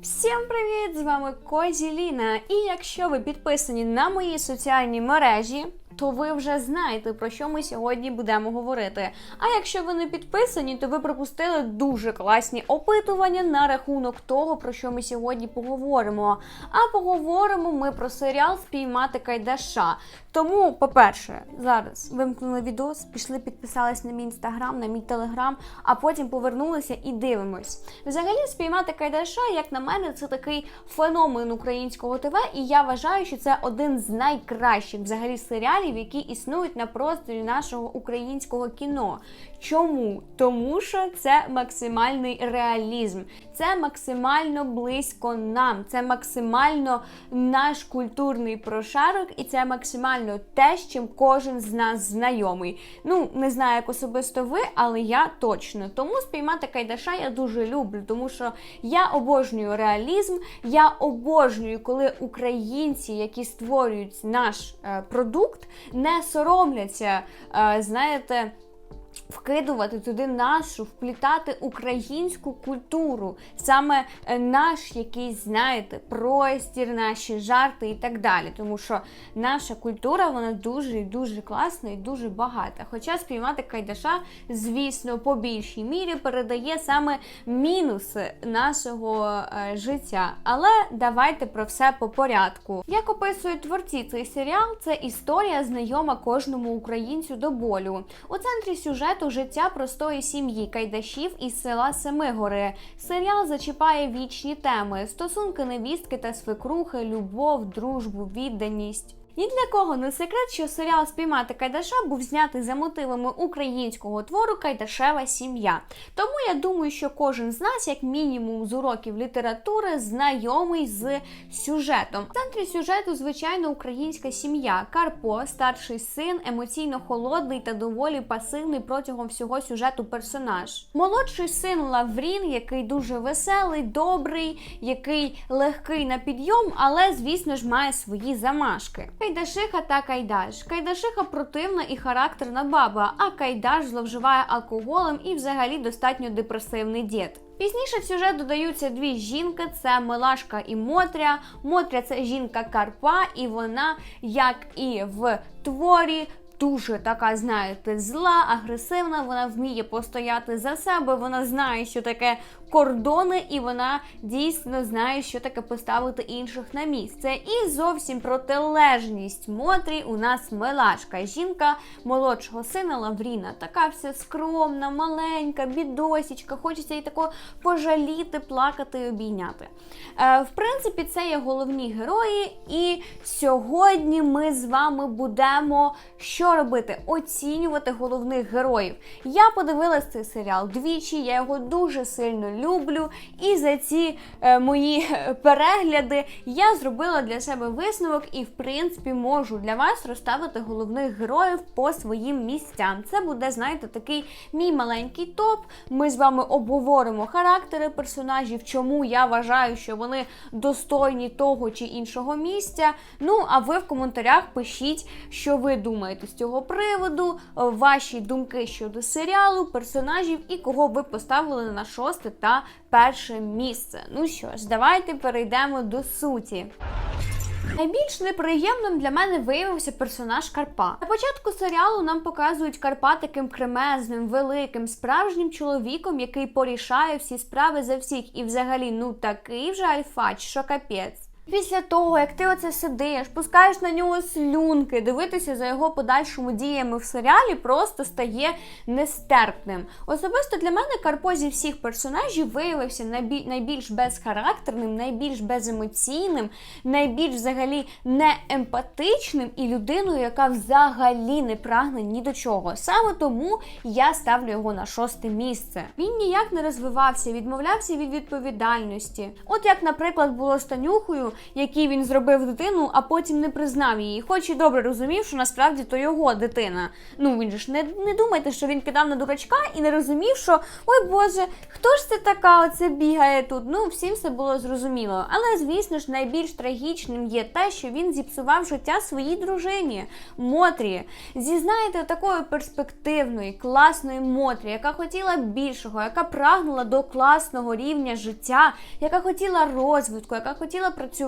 Всім привіт! З вами Козі Ліна. І якщо ви підписані на мої соціальні мережі, то ви вже знаєте, про що ми сьогодні будемо говорити. А якщо ви не підписані, то ви пропустили дуже класні опитування на рахунок того, про що ми сьогодні поговоримо. А поговоримо ми про серіал Спіймати Кайдаша. Тому, по-перше, зараз вимкнули відос, пішли, підписались на мій інстаграм, на мій телеграм, а потім повернулися і дивимось. Взагалі, спіймати Кайдаша, як на мене, це такий феномен українського ТВ, і я вважаю, що це один з найкращих взагалі серіалів, які існують на просторі нашого українського кіно. Чому? Тому що це максимальний реалізм, це максимально близько нам, це максимально наш культурний прошарок, і це максимально те, з чим кожен з нас знайомий. Ну, не знаю, як особисто ви, але я точно. Тому спіймати Кайдаша я дуже люблю, тому що я обожнюю реалізм, я обожнюю, коли українці, які створюють наш е, продукт, не соромляться, е, знаєте. Вкидувати туди нашу, вплітати українську культуру, саме е, наш якийсь, знаєте, простір, наші жарти і так далі. Тому що наша культура вона дуже і дуже класна і дуже багата. Хоча спіймати Кайдаша, звісно, по більшій мірі передає саме мінуси нашого е, життя. Але давайте про все по порядку. Як описують творці цей серіал, це історія знайома кожному українцю до болю. У центрі сюжету життя простої сім'ї Кайдашів із села Семигори. Серіал зачіпає вічні теми: стосунки невістки та свекрухи, любов, дружбу, відданість. Ні для кого не секрет, що серіал Спіймати Кайдаша був знятий за мотивами українського твору Кайдашева сім'я. Тому я думаю, що кожен з нас, як мінімум з уроків літератури, знайомий з сюжетом. В центрі сюжету, звичайно, українська сім'я. Карпо, старший син, емоційно холодний та доволі пасивний протягом всього сюжету персонаж. Молодший син Лаврін, який дуже веселий, добрий, який легкий на підйом, але, звісно ж, має свої замашки. Кайдашиха та Кайдаш. Кайдашиха противна і характерна баба, а Кайдаш зловживає алкоголем і взагалі достатньо депресивний дід. Пізніше в сюжет додаються дві жінки: це Милашка і Мотря. Мотря це жінка Карпа, і вона, як і в творі. Дуже така, знаєте, зла, агресивна. Вона вміє постояти за себе. Вона знає, що таке кордони, і вона дійсно знає, що таке поставити інших на місце. І зовсім протилежність Мотрі у нас милашка, жінка молодшого сина Лавріна. Така вся скромна, маленька, бідосічка. Хочеться її тако пожаліти, плакати і обійняти. Е, в принципі, це є головні герої, і сьогодні ми з вами будемо що робити? Оцінювати головних героїв. Я подивилась цей серіал двічі, я його дуже сильно люблю. І за ці е, мої е, перегляди я зробила для себе висновок і, в принципі, можу для вас розставити головних героїв по своїм місцям. Це буде, знаєте, такий мій маленький топ. Ми з вами обговоримо характери персонажів, чому я вважаю, що вони достойні того чи іншого місця. Ну, а ви в коментарях пишіть, що ви думаєте з цього приводу, ваші думки щодо серіалу, персонажів і кого ви поставили на шосте та перше місце. Ну що ж, давайте перейдемо до суті. Найбільш неприємним для мене виявився персонаж Карпа. На початку серіалу нам показують Карпа таким кремезним, великим, справжнім чоловіком, який порішає всі справи за всіх, і взагалі ну такий вже альфач, що капець. Після того, як ти оце сидиш, пускаєш на нього слюнки, дивитися за його подальшими діями в серіалі просто стає нестерпним. Особисто для мене Карпо зі всіх персонажів виявився найбі- найбільш безхарактерним, найбільш беземоційним, найбільш взагалі неемпатичним і людиною, яка взагалі не прагне ні до чого. Саме тому я ставлю його на шосте місце. Він ніяк не розвивався, відмовлявся від відповідальності. От як, наприклад, було з Танюхою, який він зробив дитину, а потім не признав її. Хоч і добре розумів, що насправді то його дитина. Ну він же ж не, не думайте, що він кидав на дурачка і не розумів, що ой Боже, хто ж це така оце бігає тут? Ну всім все було зрозуміло. Але звісно ж, найбільш трагічним є те, що він зіпсував життя своїй дружині Мотрі. Зі знаєте, такої перспективної, класної Мотрі, яка хотіла більшого, яка прагнула до класного рівня життя, яка хотіла розвитку, яка хотіла працювати,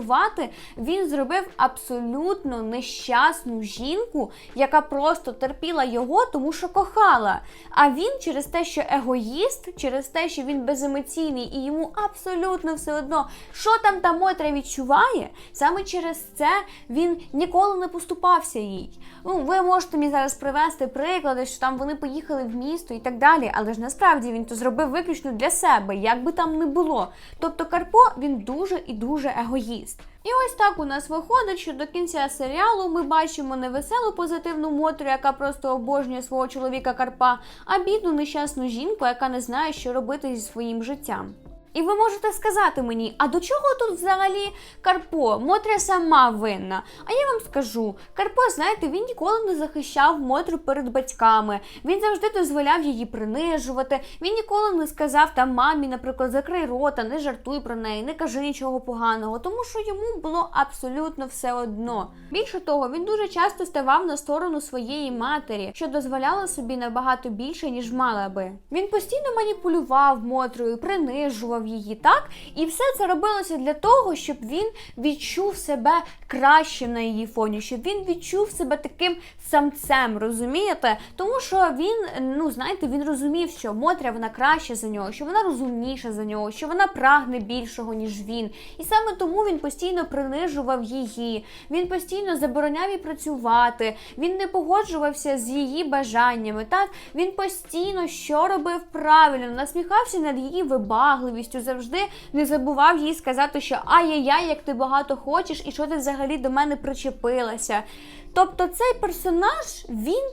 він зробив абсолютно нещасну жінку, яка просто терпіла його, тому що кохала. А він через те, що егоїст, через те, що він беземоційний і йому абсолютно все одно, що там та Мотря відчуває, саме через це він ніколи не поступався їй. Ну, ви можете мені зараз привести приклади, що там вони поїхали в місто і так далі, але ж насправді він то зробив виключно для себе, як би там не було. Тобто Карпо він дуже і дуже егоїст. І ось так у нас виходить, що до кінця серіалу ми бачимо не веселу позитивну мотрю, яка просто обожнює свого чоловіка Карпа, а бідну нещасну жінку, яка не знає, що робити зі своїм життям. І ви можете сказати мені, а до чого тут взагалі Карпо? Мотря сама винна. А я вам скажу, Карпо, знаєте, він ніколи не захищав Мотрю перед батьками. Він завжди дозволяв її принижувати. Він ніколи не сказав там мамі, наприклад, закрий рота, не жартуй про неї, не кажи нічого поганого, тому що йому було абсолютно все одно. Більше того, він дуже часто ставав на сторону своєї матері, що дозволяла собі набагато більше, ніж мала би. Він постійно маніпулював Мотрою, принижував її, так? І все це робилося для того, щоб він відчув себе кращим на її фоні, щоб він відчув себе таким самцем, розумієте? Тому що він, ну знаєте, він розумів, що Мотря вона краща за нього, що вона розумніша за нього, що вона прагне більшого, ніж він. І саме тому він постійно принижував її, він постійно забороняв їй працювати, він не погоджувався з її бажаннями. Так він постійно що робив правильно, насміхався над її вибагливістю, завжди не забував їй сказати, що ай-яй-яй, як ти багато хочеш, і що ти взагалі до мене причепилася. Тобто цей персонаж він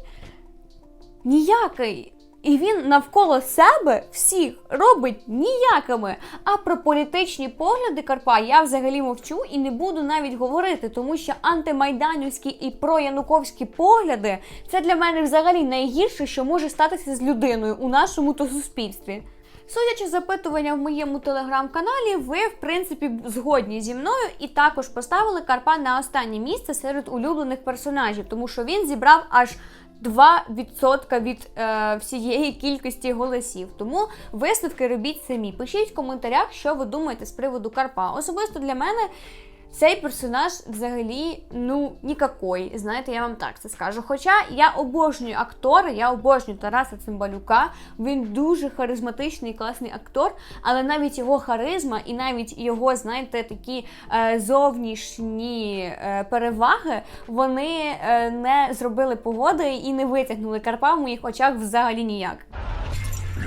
ніякий. І він навколо себе всіх робить ніякими. А про політичні погляди Карпа я взагалі мовчу і не буду навіть говорити, тому що антимайданівські і проянуковські погляди це для мене взагалі найгірше, що може статися з людиною у нашому то суспільстві. Судячи з запитування в моєму телеграм-каналі, ви, в принципі, згодні зі мною і також поставили Карпа на останнє місце серед улюблених персонажів, тому що він зібрав аж 2% від е, всієї кількості голосів. Тому висновки робіть самі. Пишіть в коментарях, що ви думаєте з приводу Карпа. Особисто для мене. Цей персонаж взагалі ну нікакой. Знаєте, я вам так це скажу. Хоча я обожнюю актора, я обожнюю Тараса Цимбалюка. Він дуже харизматичний класний актор, але навіть його харизма і навіть його, знаєте, такі е, зовнішні е, переваги вони е, не зробили погоди і не витягнули Карпа в моїх очах взагалі ніяк.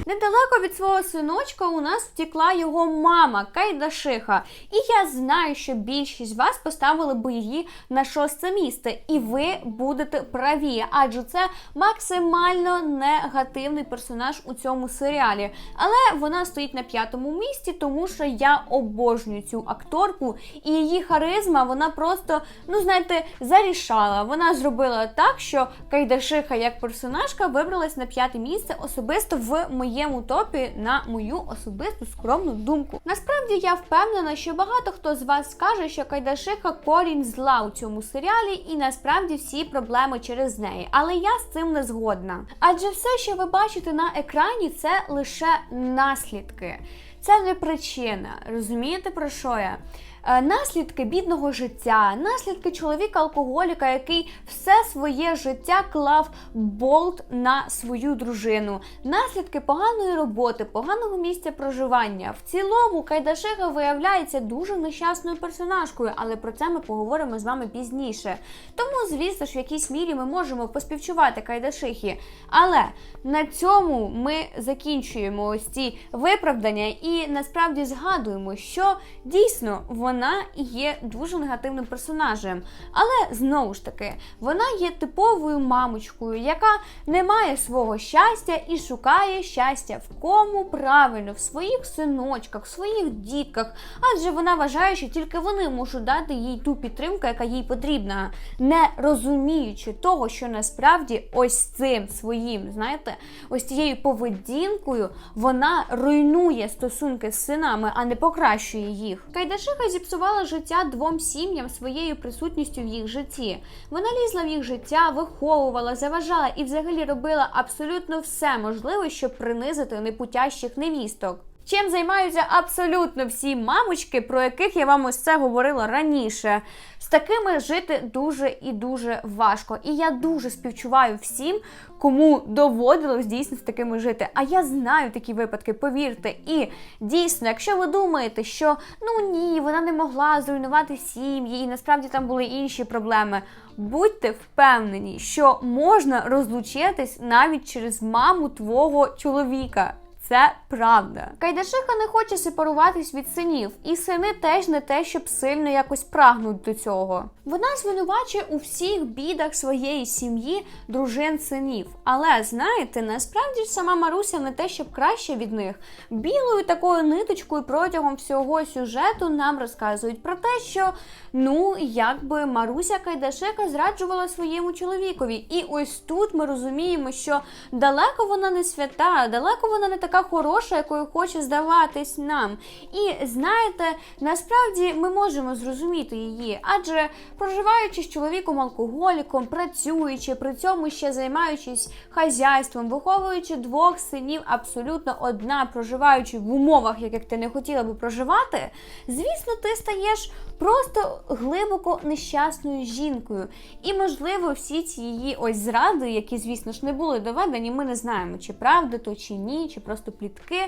Недалеко від свого синочка у нас втекла його мама Кайдашиха. І я знаю, що більшість вас поставили би її на шосте місце, і ви будете праві, адже це максимально негативний персонаж у цьому серіалі. Але вона стоїть на п'ятому місці, тому що я обожнюю цю акторку, і її харизма вона просто, ну знаєте, зарішала. Вона зробила так, що Кайдашиха як персонажка вибралась на п'яте місце особисто в моєму топі на мою особисту скромну думку. Насправді я впевнена, що багато хто з вас скаже, що Кайдашиха корінь зла у цьому серіалі, і насправді всі проблеми через неї. Але я з цим не згодна. Адже все, що ви бачите на екрані, це лише наслідки. Це не причина. Розумієте про що я? Е, Наслідки бідного життя, наслідки чоловіка-алкоголіка, який все своє життя клав болт на свою дружину, наслідки поганої роботи, поганого місця проживання. В цілому Кайдашига виявляється дуже нещасною персонажкою, але про це ми поговоримо з вами пізніше. Тому, звісно ж, в якійсь мірі ми можемо поспівчувати Кайдашихі. Але на цьому ми закінчуємо ось ці виправдання і насправді згадуємо, що дійсно вона є дуже негативним персонажем. Але знову ж таки, вона є типовою мамочкою, яка не має свого щастя і шукає щастя в кому правильно, в своїх синочках, в своїх дітках, адже вона вважає, що тільки вони можуть дати їй ту підтримку, яка їй потрібна, не розуміючи того, що насправді ось цим своїм, знаєте, ось цією поведінкою вона руйнує стосунки з синами, а не покращує їх. Кайдашиха зіпсувала життя двом сім'ям своєю присутністю в їх житті. Вона лізла в їх життя, виховувала, заважала і взагалі робила абсолютно все можливе, щоб принизити непутящих невісток. Чим займаються абсолютно всі мамочки, про яких я вам ось це говорила раніше. З такими жити дуже і дуже важко. І я дуже співчуваю всім, кому доводилось дійсно з такими жити. А я знаю такі випадки, повірте. І дійсно, якщо ви думаєте, що ну ні, вона не могла зруйнувати сім'ї, і насправді там були інші проблеми. Будьте впевнені, що можна розлучитись навіть через маму твого чоловіка. Це правда. Кайдашиха не хоче сепаруватись від синів, і сини теж не те, щоб сильно якось прагнуть до цього. Вона звинувачує у всіх бідах своєї сім'ї дружин синів. Але знаєте, насправді сама Маруся не те, щоб краще від них. Білою такою ниточкою протягом всього сюжету нам розказують про те, що ну якби Маруся Кайдашика зраджувала своєму чоловікові. І ось тут ми розуміємо, що далеко вона не свята, далеко вона не така хороша, якою хоче здаватись нам. І знаєте, насправді ми можемо зрозуміти її, адже проживаючи з чоловіком алкоголіком, працюючи, при цьому ще займаючись хазяйством, виховуючи двох синів, абсолютно одна, проживаючи в умовах, яких ти не хотіла би проживати, звісно, ти стаєш просто глибоко нещасною жінкою. І, можливо, всі ці її ось зради, які, звісно ж, не були доведені, ми не знаємо, чи правда то, чи ні, чи просто плітки.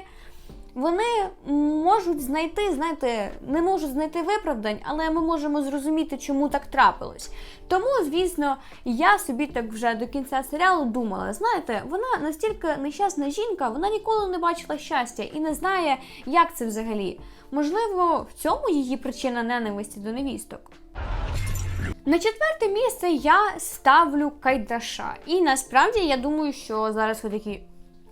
Вони можуть знайти, знаєте, не можуть знайти виправдань, але ми можемо зрозуміти, чому так трапилось. Тому, звісно, я собі так вже до кінця серіалу думала: знаєте, вона настільки нещасна жінка, вона ніколи не бачила щастя і не знає, як це взагалі. Можливо, в цьому її причина ненависті до невісток. На четверте місце я ставлю Кайдаша. І насправді я думаю, що зараз ви такі.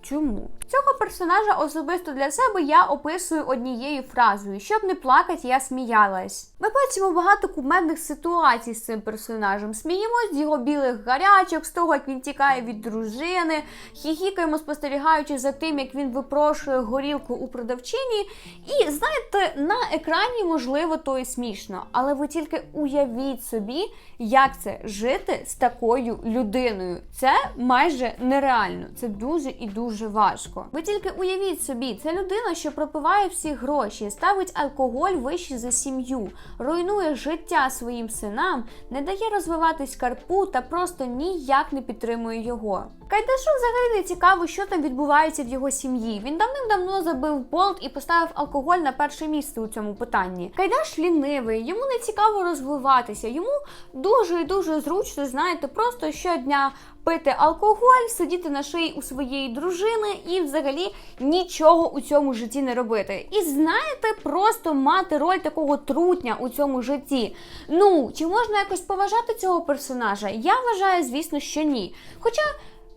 Чому? Цього персонажа особисто для себе я описую однією фразою: щоб не плакати, я сміялась. Ми бачимо багато кумедних ситуацій з цим персонажем. Сміємось з його білих гарячок, з того, як він тікає від дружини, хіхікаємо, спостерігаючи за тим, як він випрошує горілку у продавчині. І знаєте, на екрані можливо то і смішно, але ви тільки уявіть собі, як це жити з такою людиною. Це майже нереально, це дуже і дуже важко. Ви тільки уявіть собі, це людина, що пропиває всі гроші, ставить алкоголь вище за сім'ю, руйнує життя своїм синам, не дає розвиватись карпу та просто ніяк не підтримує його. Кайдашу взагалі не цікаво, що там відбувається в його сім'ї. Він давним-давно забив болт і поставив алкоголь на перше місце у цьому питанні. Кайдаш лінивий, йому не цікаво розвиватися, йому дуже і дуже зручно, знаєте, просто щодня пити алкоголь, сидіти на шиї у своєї дружини і взагалі нічого у цьому житті не робити. І знаєте, просто мати роль такого трутня у цьому житті. Ну, чи можна якось поважати цього персонажа? Я вважаю, звісно, що ні. Хоча.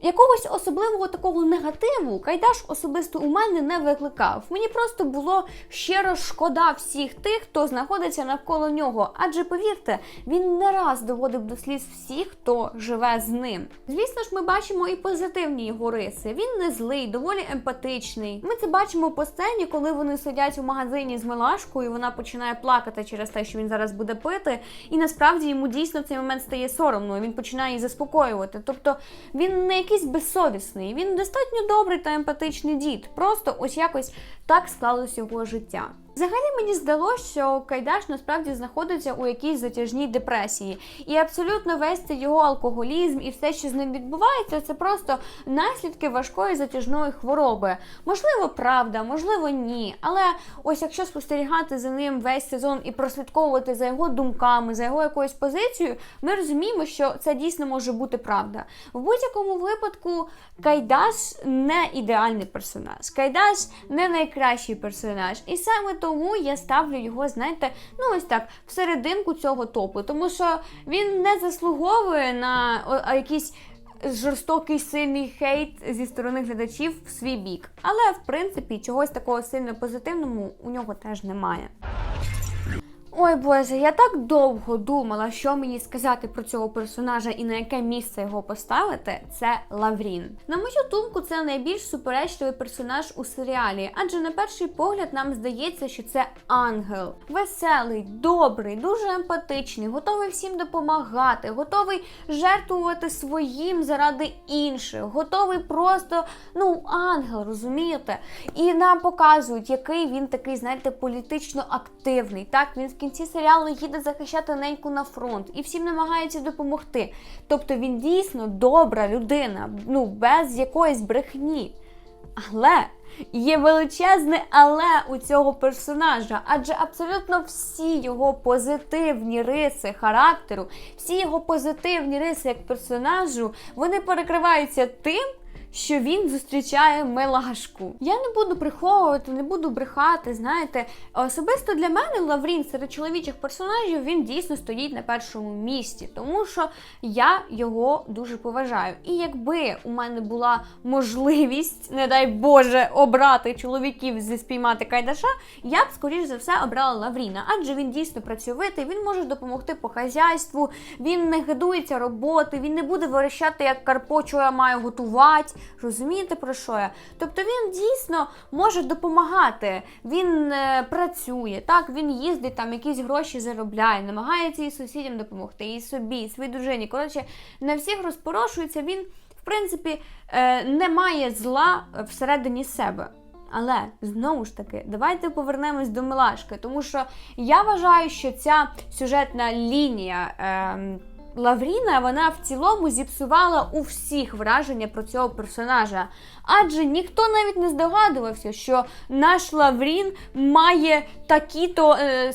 Якогось особливого такого негативу Кайдаш особисто у мене не викликав. Мені просто було щиро шкода всіх тих, хто знаходиться навколо нього. Адже повірте, він не раз доводив до сліз всіх, хто живе з ним. Звісно ж, ми бачимо і позитивні його риси. Він не злий, доволі емпатичний. Ми це бачимо по сцені, коли вони сидять у магазині з Милашкою, вона починає плакати через те, що він зараз буде пити. І насправді йому дійсно цей момент стає соромно. Він починає її заспокоювати. Тобто він не якийсь безсовісний, він достатньо добрий та емпатичний дід. Просто ось якось так склалось його життя. Взагалі мені здалося, що Кайдаш насправді знаходиться у якійсь затяжній депресії, і абсолютно весь цей його алкоголізм і все, що з ним відбувається, це просто наслідки важкої затяжної хвороби. Можливо, правда, можливо, ні. Але ось якщо спостерігати за ним весь сезон і прослідковувати за його думками, за його якоюсь позицією, ми розуміємо, що це дійсно може бути правда. В будь-якому випадку Кайдаш не ідеальний персонаж. Кайдаш не найкращий персонаж. І саме тому я ставлю його, знаєте, ну ось так, в серединку цього топу, тому що він не заслуговує на якийсь жорстокий сильний хейт зі сторони глядачів в свій бік. Але в принципі чогось такого сильно позитивного у нього теж немає. Ой Боже, я так довго думала, що мені сказати про цього персонажа і на яке місце його поставити. Це Лаврін. На мою думку, це найбільш суперечливий персонаж у серіалі, адже на перший погляд нам здається, що це ангел, веселий, добрий, дуже емпатичний, готовий всім допомагати, готовий жертвувати своїм заради інших, готовий просто ну ангел, розумієте? І нам показують, який він такий, знаєте, політично активний. Так він кінці серіалу їде захищати неньку на фронт і всім намагається допомогти. Тобто він дійсно добра людина, ну без якоїсь брехні. Але є величезне але у цього персонажа, адже абсолютно всі його позитивні риси характеру, всі його позитивні риси як персонажу, вони перекриваються тим. Що він зустрічає мелашку. Я не буду приховувати, не буду брехати. Знаєте, особисто для мене Лаврін серед чоловічих персонажів він дійсно стоїть на першому місці, тому що я його дуже поважаю. І якби у мене була можливість, не дай Боже, обрати чоловіків зі спіймати Кайдаша, я б скоріш за все обрала Лавріна, адже він дійсно працьовитий, він може допомогти по хазяйству, він не гидується роботи, він не буде верещати, як Карпо, що я маю готувати. Розумієте про що я? Тобто він дійсно може допомагати. Він е, працює, так він їздить там, якісь гроші заробляє, намагається і сусідям допомогти, і собі, і своїй дружині. Коротше, на всіх розпорошується. Він, в принципі, е, не має зла всередині себе. Але знову ж таки, давайте повернемось до Милашки, тому що я вважаю, що ця сюжетна лінія. Е, Лавріна вона в цілому зіпсувала у всіх враження про цього персонажа. Адже ніхто навіть не здогадувався, що наш Лаврін має такі-то е,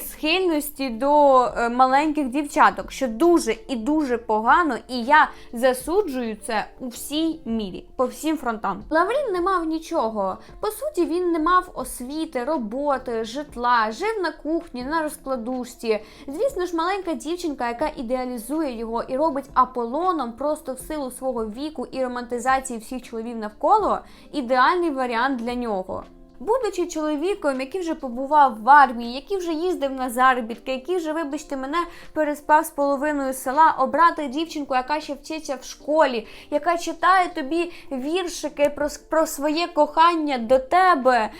схильності до е, маленьких дівчаток, що дуже і дуже погано, і я засуджую це у всій мірі, по всім фронтам. Лаврін не мав нічого. По суті, він не мав освіти, роботи, житла, жив на кухні, на розкладушці. Звісно ж, маленька дівчинка, яка ідеалізує його і робить Аполлоном просто в силу свого віку і романтизації всіх чоловів навколо, ідеальний варіант для нього. Будучи чоловіком, який вже побував в армії, який вже їздив на заробітки, який вже, вибачте, мене переспав з половиною села, обрати дівчинку, яка ще вчиться в школі, яка читає тобі віршики про, про своє кохання до тебе.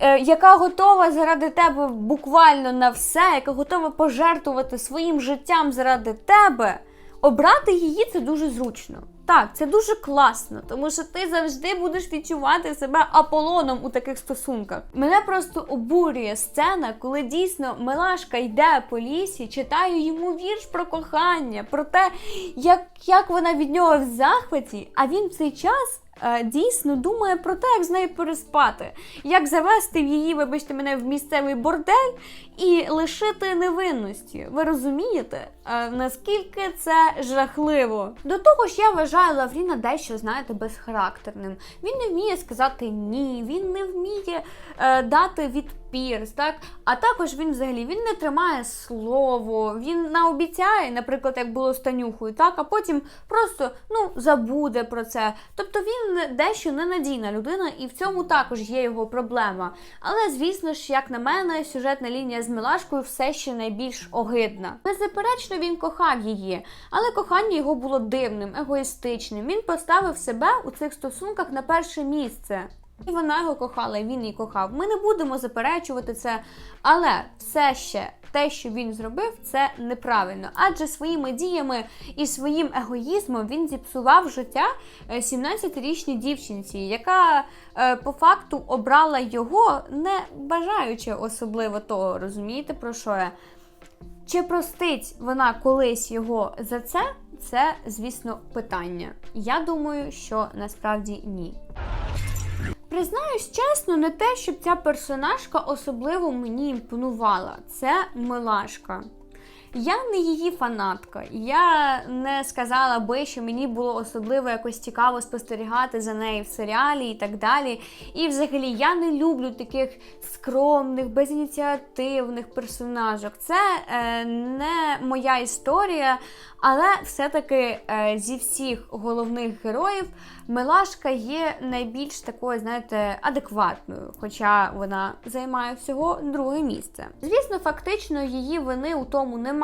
Е, Яка готова заради тебе буквально на все, яка готова пожертвувати своїм життям заради тебе, обрати її це дуже зручно. Так, це дуже класно, тому що ти завжди будеш відчувати себе Аполлоном у таких стосунках. Мене просто обурює сцена, коли дійсно Милашка йде по лісі, читає йому вірш про кохання, про те, як, як вона від нього в захваті, а він в цей час. Е, Дійсно думає про те, як з нею переспати, як завести в її, вибачте мене, в місцевий бордель і лишити невинності. Ви розумієте, е, наскільки це жахливо? До того ж, я вважаю Лавріна дещо, знаєте, безхарактерним. Він не вміє сказати ні, він не вміє е, дати відпір, так? А також він взагалі він не тримає слово, він наобіцяє, наприклад, як було з Танюхою, так, а потім просто ну, забуде про це. Тобто він дещо ненадійна людина, і в цьому також є його проблема. Але, звісно ж, як на мене, сюжетна лінія з Милашкою все ще найбільш огидна. Беззаперечно, він кохав її, але кохання його було дивним, егоїстичним. Він поставив себе у цих стосунках на перше місце. І вона його кохала, і він її кохав. Ми не будемо заперечувати це, але все ще те, що він зробив, це неправильно. Адже своїми діями і своїм егоїзмом він зіпсував життя е, 17-річній дівчинці, яка е, по факту обрала його, не бажаючи особливо того, розумієте, про що я? Чи простить вона колись його за це? Це, звісно, питання. Я думаю, що насправді ні. Признаюсь чесно, не те, щоб ця персонажка особливо мені імпонувала. Це милашка. Я не її фанатка. Я не сказала би, що мені було особливо якось цікаво спостерігати за нею в серіалі і так далі. І взагалі я не люблю таких скромних, безініціативних персонажок. Це е, не моя історія, але все-таки е, зі всіх головних героїв Милашка є найбільш такою, знаєте, адекватною, хоча вона займає всього друге місце. Звісно, фактично її вини у тому немає.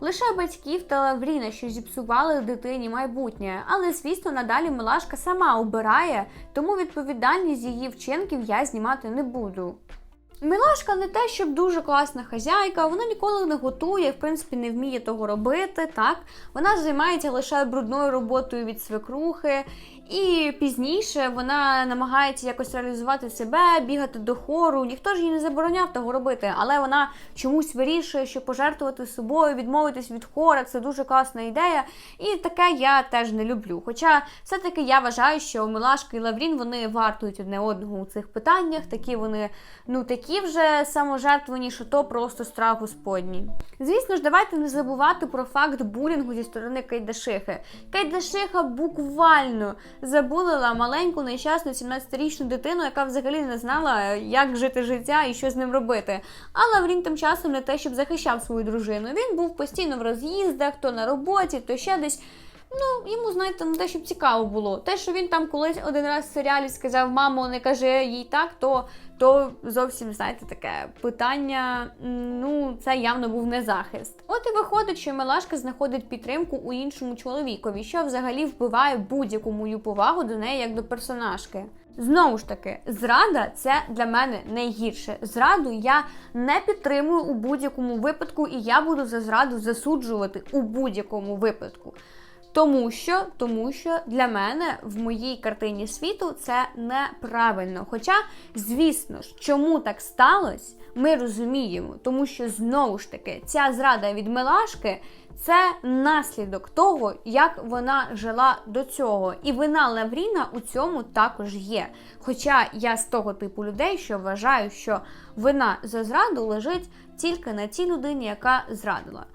Лише батьків та Лавріна, що зіпсували дитині майбутнє. Але звісно, надалі Милашка сама обирає, тому відповідальність її вчинків я знімати не буду. Милашка не те, щоб дуже класна хазяйка, вона ніколи не готує, в принципі, не вміє того робити. Так, вона займається лише брудною роботою від свекрухи, і пізніше вона намагається якось реалізувати себе, бігати до хору. Ніхто ж їй не забороняв того робити, але вона чомусь вирішує, що пожертвувати собою, відмовитись від хора це дуже класна ідея. І таке я теж не люблю. Хоча все-таки я вважаю, що Милашка і Лаврін вони вартують одне одного у цих питаннях. Такі вони, ну такі вже саможертвені, що то просто страх господній. Звісно ж, давайте не забувати про факт булінгу зі сторони Кайдашихи. Кайдашиха буквально забулила маленьку нещасну 17-річну дитину, яка взагалі не знала, як жити життя і що з ним робити. А Лаврін тим часом не те, щоб захищав свою дружину. Він був постійно в роз'їздах, то на роботі, то ще десь. Ну, йому, знаєте, не те, щоб цікаво було. Те, що він там колись один раз в серіалі сказав, мамо, не каже їй так, то то зовсім, знаєте, таке питання. Ну, це явно був не захист. От і виходить, що Милашка знаходить підтримку у іншому чоловікові, що взагалі вбиває будь-яку мою повагу до неї як до персонажки. Знову ж таки, зрада це для мене найгірше. Зраду я не підтримую у будь-якому випадку, і я буду за зраду засуджувати у будь-якому випадку. Тому що, тому що для мене в моїй картині світу це неправильно. Хоча, звісно ж, чому так сталося, ми розуміємо, тому що знову ж таки ця зрада від Милашки це наслідок того, як вона жила до цього. І вина Лавріна у цьому також є. Хоча я з того типу людей, що вважаю, що вина за зраду лежить тільки на тій людині, яка зрадила.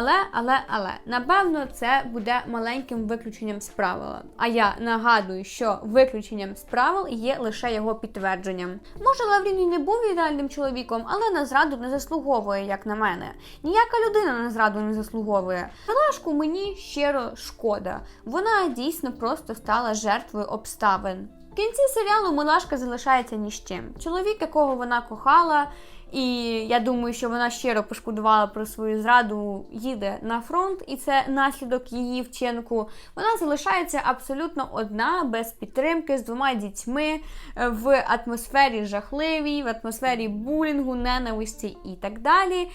Але, але, але, напевно, це буде маленьким виключенням з правила. А я нагадую, що виключенням з правил є лише його підтвердженням. Може, Лаврін і не був ідеальним чоловіком, але на зраду не заслуговує, як на мене. Ніяка людина на зраду не заслуговує. Милашку мені щиро шкода. Вона дійсно просто стала жертвою обставин. В кінці серіалу Милашка залишається ні з чим. Чоловік, якого вона кохала. І я думаю, що вона щиро пошкодувала про свою зраду, їде на фронт, і це наслідок її вчинку. Вона залишається абсолютно одна, без підтримки, з двома дітьми, в атмосфері жахливій, в атмосфері булінгу, ненависті і так далі.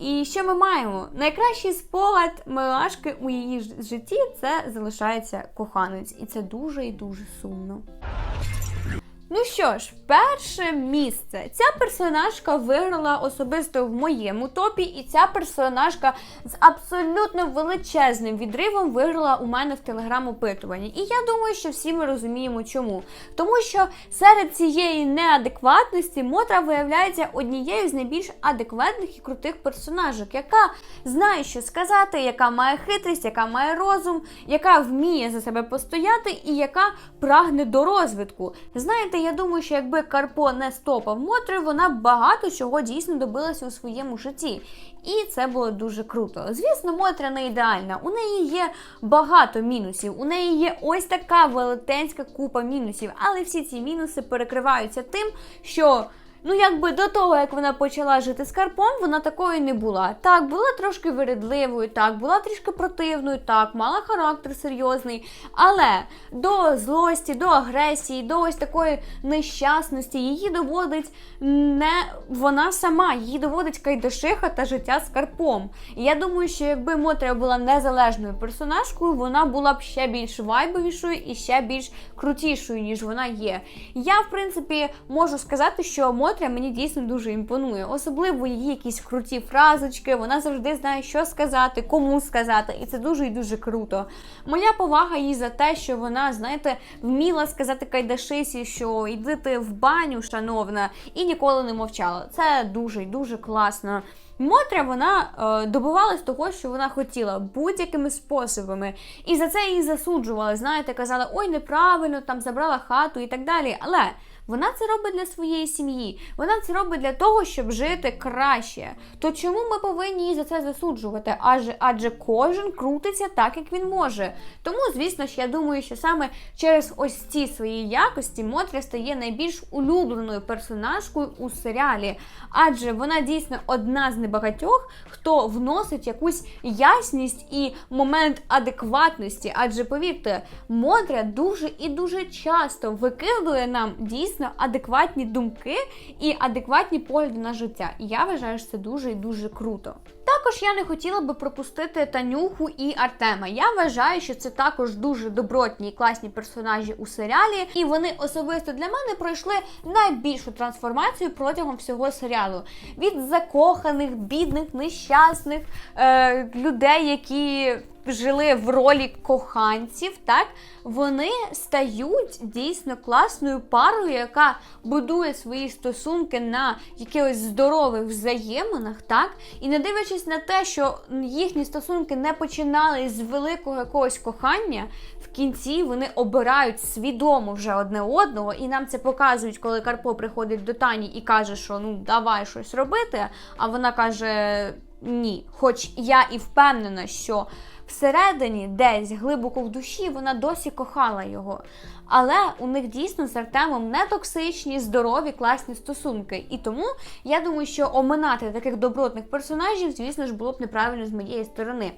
І що ми маємо? Найкращий спогад Милашки у її житті це залишається коханець, і це дуже і дуже сумно. Ну що ж, перше місце. Ця персонажка виграла особисто в моєму топі, і ця персонажка з абсолютно величезним відривом виграла у мене в телеграм-опитуванні. І я думаю, що всі ми розуміємо, чому. Тому що серед цієї неадекватності Мотра виявляється однією з найбільш адекватних і крутих персонажок, яка знає, що сказати, яка має хитрість, яка має розум, яка вміє за себе постояти і яка прагне до розвитку. Знаєте, я думаю, що якби Карпо не стопав Мотри, вона багато чого дійсно добилася у своєму житті. І це було дуже круто. Звісно, Мотря не ідеальна. У неї є багато мінусів. У неї є ось така велетенська купа мінусів. Але всі ці мінуси перекриваються тим, що Ну, якби до того, як вона почала жити з Карпом, вона такою не була. Так, була трошки вередливою, так, була трішки противною, так, мала характер серйозний. Але до злості, до агресії, до ось такої нещасності її доводить не вона сама, її доводить Кайдашиха та життя з Карпом. І я думаю, що якби Мотря була незалежною персонажкою, вона була б ще більш вайбовішою і ще більш крутішою, ніж вона є. Я, в принципі, можу сказати, що Мотря мені дійсно дуже імпонує. Особливо її якісь круті фразочки, вона завжди знає, що сказати, кому сказати, і це дуже і дуже круто. Моя повага їй за те, що вона, знаєте, вміла сказати Кайдашисі, що йди ти в баню, шановна, і ніколи не мовчала. Це дуже і дуже класно. Мотря вона е, добивалась того, що вона хотіла будь-якими способами, і за це її засуджували. Знаєте, казали, ой, неправильно, там забрала хату і так далі. Але вона це робить для своєї сім'ї. Вона це робить для того, щоб жити краще. То чому ми повинні її за це засуджувати? Адже адже кожен крутиться так, як він може. Тому, звісно ж, я думаю, що саме через ось ці свої якості Мотря стає найбільш улюбленою персонажкою у серіалі, адже вона дійсно одна з небагатьох, хто вносить якусь ясність і момент адекватності. Адже повірте, Мотря дуже і дуже часто викидує нам дійсно адекватні думки і адекватні погляди на життя. І я вважаю, що це дуже і дуже круто. Також я не хотіла би пропустити Танюху і Артема. Я вважаю, що це також дуже добротні і класні персонажі у серіалі, і вони особисто для мене пройшли найбільшу трансформацію протягом всього серіалу. Від закоханих, бідних, нещасних е, людей, які жили в ролі коханців, так вони стають дійсно класною парою, яка будує свої стосунки на якихось здорових взаєминах, так і не дивлячись на те, що їхні стосунки не починали з великого якогось кохання. В кінці вони обирають свідомо вже одне одного, і нам це показують, коли Карпо приходить до Тані і каже, що ну давай щось робити. А вона каже ні. Хоч я і впевнена, що всередині, десь глибоко в душі, вона досі кохала його. Але у них дійсно з Артемом не токсичні, здорові, класні стосунки. І тому я думаю, що оминати таких добротних персонажів, звісно ж, було б неправильно з моєї сторони.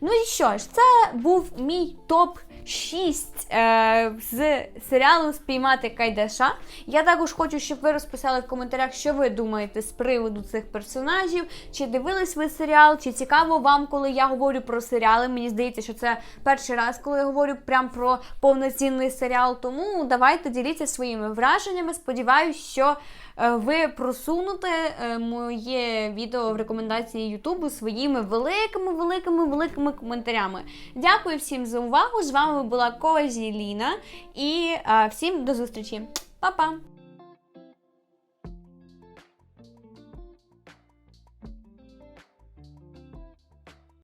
Ну і що ж, це був мій топ 6 е, з серіалу Спіймати Кайдаша. Я також хочу, щоб ви розписали в коментарях, що ви думаєте з приводу цих персонажів. Чи дивились ви серіал, чи цікаво вам, коли я говорю про серіали. Мені здається, що це перший раз, коли я говорю прям про повноцінний серіал. Тому давайте діліться своїми враженнями. Сподіваюсь, що ви просунете е, моє відео в рекомендації Ютубу своїми великими, великими, великими коментарями. Дякую всім за увагу! З вами була Козі Ліна і е, всім до зустрічі. Па-па!